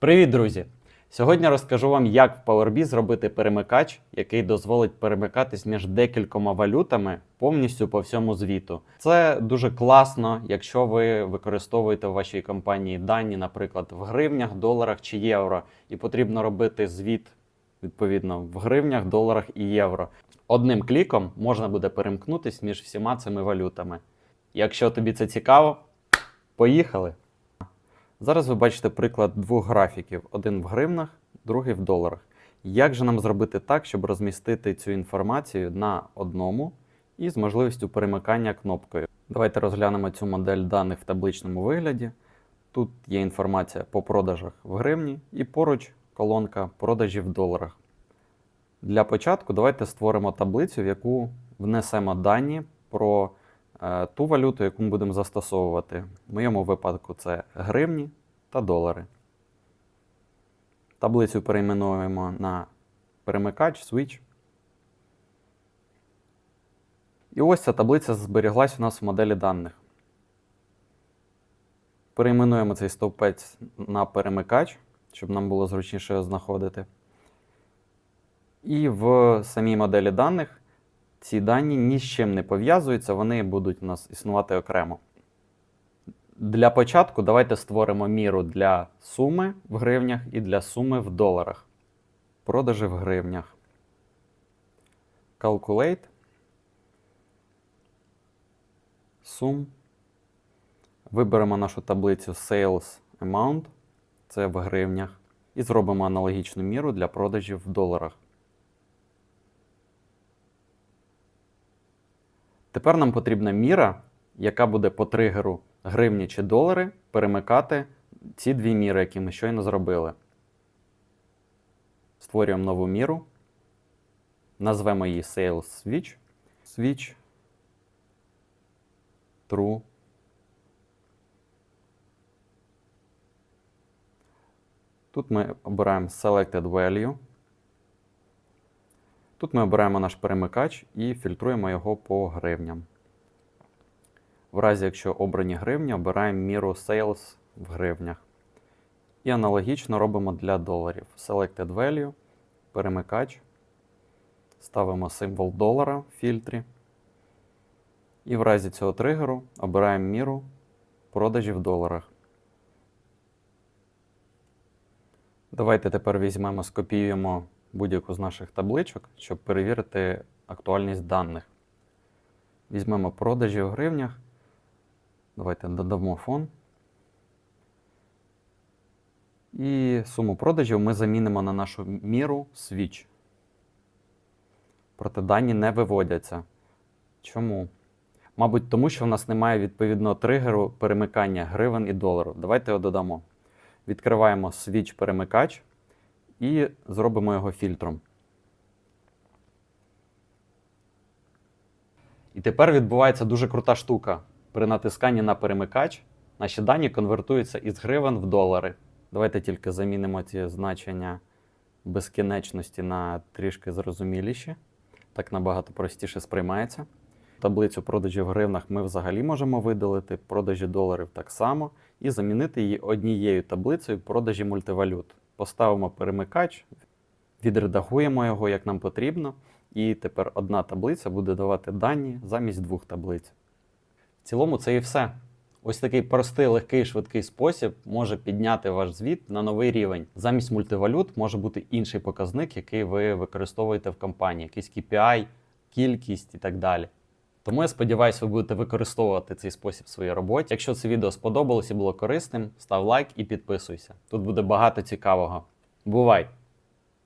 Привіт, друзі! Сьогодні розкажу вам, як в PowerBee зробити перемикач, який дозволить перемикатись між декількома валютами повністю по всьому звіту. Це дуже класно, якщо ви використовуєте в вашій компанії дані, наприклад, в гривнях, доларах чи євро, і потрібно робити звіт відповідно в гривнях, доларах і євро. Одним кліком можна буде перемкнутись між всіма цими валютами. Якщо тобі це цікаво, поїхали! Зараз ви бачите приклад двох графіків: один в гривнах, другий в доларах. Як же нам зробити так, щоб розмістити цю інформацію на одному і з можливістю перемикання кнопкою? Давайте розглянемо цю модель даних в табличному вигляді. Тут є інформація по продажах в гривні і поруч колонка продажі в доларах. Для початку давайте створимо таблицю, в яку внесемо дані про е, ту валюту, яку ми будемо застосовувати. В моєму випадку це гривні та долари. Таблицю перейменуємо на перемикач, switch. І ось ця таблиця зберіглась у нас в моделі даних. Перейменуємо цей стовпець на перемикач, щоб нам було зручніше його знаходити. І в самій моделі даних ці дані ні з чим не пов'язуються, вони будуть у нас існувати окремо. Для початку давайте створимо міру для суми в гривнях і для суми в доларах. Продажі в гривнях. Calculate. Сум. Виберемо нашу таблицю Sales Amount. Це в гривнях. І зробимо аналогічну міру для продажів в доларах. Тепер нам потрібна міра, яка буде по тригеру гривні чи долари перемикати ці дві міри, які ми щойно зробили. Створюємо нову міру. Назвемо її Sales Switch. Switch. True. Тут ми обираємо Selected Value. Тут ми обираємо наш перемикач і фільтруємо його по гривням. В разі, якщо обрані гривні, обираємо міру Sales в гривнях. І аналогічно робимо для доларів. Selected Value, перемикач. Ставимо символ долара в фільтрі. І в разі цього тригеру обираємо міру продажі в доларах. Давайте тепер візьмемо, скопіюємо будь-яку з наших табличок, щоб перевірити актуальність даних. Візьмемо продажі в гривнях. Давайте додамо фон. І суму продажів ми замінимо на нашу міру switch. Проте дані не виводяться. Чому? Мабуть, тому що в нас немає відповідного тригеру перемикання гривень і доларів. Давайте його додамо. Відкриваємо switch перемикач і зробимо його фільтром. І тепер відбувається дуже крута штука. При натисканні на перемикач наші дані конвертуються із гривень в долари. Давайте тільки замінимо ці значення безкінечності на трішки зрозуміліші. Так набагато простіше сприймається. Таблицю продажів в гривнах ми взагалі можемо видалити, продажі доларів так само, і замінити її однією таблицею продажі мультивалют. Поставимо перемикач, відредагуємо його як нам потрібно, і тепер одна таблиця буде давати дані замість двох таблиць. В цілому це і все. Ось такий простий, легкий, швидкий спосіб може підняти ваш звіт на новий рівень. Замість мультивалют може бути інший показник, який ви використовуєте в компанії, якийсь KPI, кількість і так далі. Тому я сподіваюся, ви будете використовувати цей спосіб в своїй роботі. Якщо це відео сподобалось і було корисним, став лайк і підписуйся. Тут буде багато цікавого. Бувай!